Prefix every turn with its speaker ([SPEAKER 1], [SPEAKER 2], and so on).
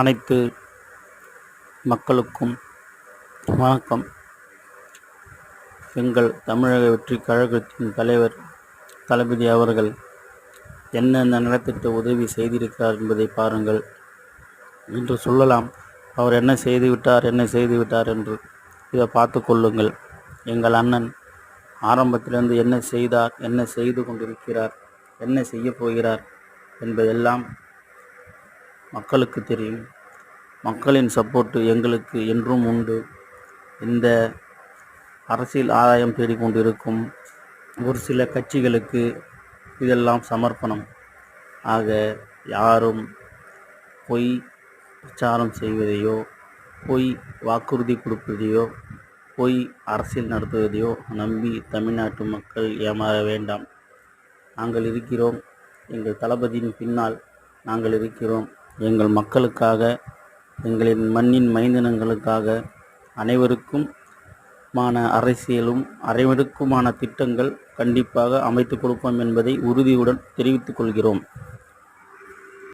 [SPEAKER 1] அனைத்து மக்களுக்கும் வணக்கம். எங்கள் தமிழக வெற்றி கழகத்தின் தலைவர் தளபதி அவர்கள் என்னென்ன நலத்திட்ட உதவி செய்திருக்கிறார் என்பதை பாருங்கள். என்று சொல்லலாம் அவர் என்ன செய்துவிட்டார் என்ன செய்துவிட்டார் என்று. இதை பார்த்து கொள்ளுங்கள். எங்கள் அண்ணன் ஆரம்பத்திலிருந்து என்ன செய்தார் என்ன செய்து கொண்டிருக்கிறார் என்ன செய்ய போகிறார் என்பதெல்லாம் மக்களுக்கு தெரியும். மக்களின் சப்போர்ட்டு எங்களுக்கு என்றும் உண்டு. இந்த அரசியல் ஆதாயம் தேடிக்கொண்டிருக்கும் ஒரு சில கட்சிகளுக்கு இதெல்லாம் சமர்ப்பணம். ஆக யாரும் பொய் பிரச்சாரம் செய்வதையோ பொய் வாக்குறுதி கொடுப்பதையோ பொய் அரசியல் நடத்துவதையோ நம்பி தமிழ்நாட்டு மக்கள் ஏமாற வேண்டாம். நாங்கள் இருக்கிறோம். எங்கள் தளபதியின் பின்னால் நாங்கள் இருக்கிறோம். எங்கள் மக்களுக்காக எங்களின் மண்ணின் மைந்தனங்களுக்காக அனைவருக்கும் மான அரசியலும் அனைவருக்குமான திட்டங்கள் கண்டிப்பாக அமைத்து கொடுப்போம் என்பதை உறுதியுடன் தெரிவித்துக் கொள்கிறோம்.